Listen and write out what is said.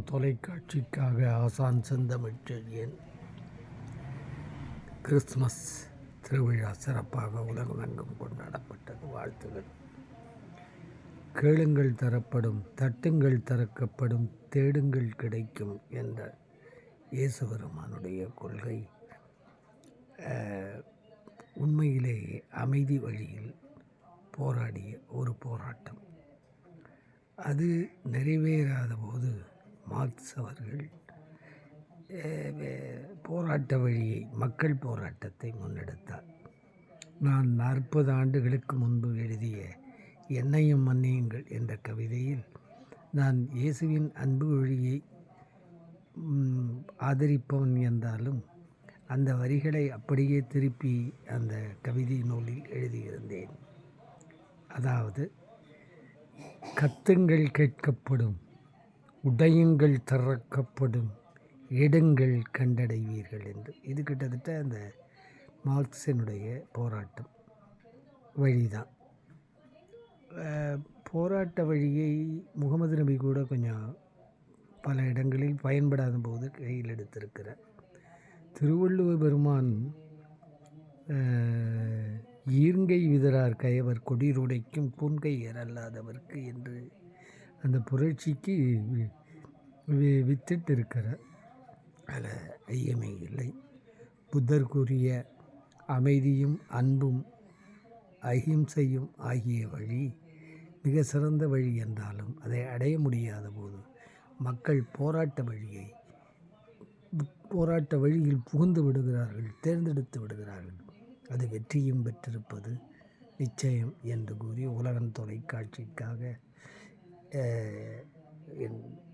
தொலைக்காட்சிக்காக ஆசான் செந்தமிழ்ச்செழியன் கிறிஸ்துமஸ் திருவிழா சிறப்பாக உலகமெங்கும் கொண்டாடப்பட்டது. வாழ்த்துகள். கேளுங்கள் தரப்படும் தட்டுங்கள் திறக்கப்படும் தேடுங்கள் கிடைக்கும் என்ற இயேசுபெருமானுடைய கொள்கை உண்மையிலேயே அமைதி வழியில் போராடிய ஒரு போராட்டம். அது நிறைவேறாத போது மார்க்ஸ் அவர்கள் போராட்ட வழியை மக்கள் போராட்டத்தை முன்னெடுத்தார். நான் நாற்பது ஆண்டுகளுக்கு முன்பு எழுதிய என்னையும் மன்னியுங்கள் என்ற கவிதையில் நான் இயேசுவின் அன்பு வழியை ஆதரிப்பவன் என்றாலும் அந்த வரிகளை அப்படியே திருப்பி அந்த கவிதை நூலில் எழுதியிருந்தேன். அதாவது கத்துங்கள் கேட்கப்படும் உடையுங்கள் திறக்கப்படும் எடுங்கள் கண்டடைவீர்கள் என்று. இது கிட்டத்தட்ட அந்த மார்க்சினுடைய போராட்டம் வழிதான். போராட்ட வழியை முகமது நபி கூட கொஞ்சம் பல இடங்களில் பயன்படாத போது கையில் எடுத்திருக்கிறார். திருவள்ளுவர் பெருமான் அஹ், ஈர்ங்கை விதரார் கயவர் கொடிருடைக்கும் பூன்கையர் அல்லாதவர்க்கு என்று அந்த புரட்சிக்கு வி- வி- வித்திட்டு இருக்கிறார் அதில் ஐயமே இல்லை. புத்தர் கூறிய அமைதியும் அன்பும் அஹிம்சையும் ஆகிய வழி மிக சிறந்த வழி என்றாலும் அதை அடைய முடியாத போது மக்கள் போராட்ட வழியை போராட்ட வழியில் புகுந்து விடுகிறார்கள் தேர்ந்தெடுத்து விடுகிறார்கள். அது வெற்றியும் பெற்றிருப்பது நிச்சயம் என்று கூறி உலகன் தொலைக்காட்சிக்காக 呃，因。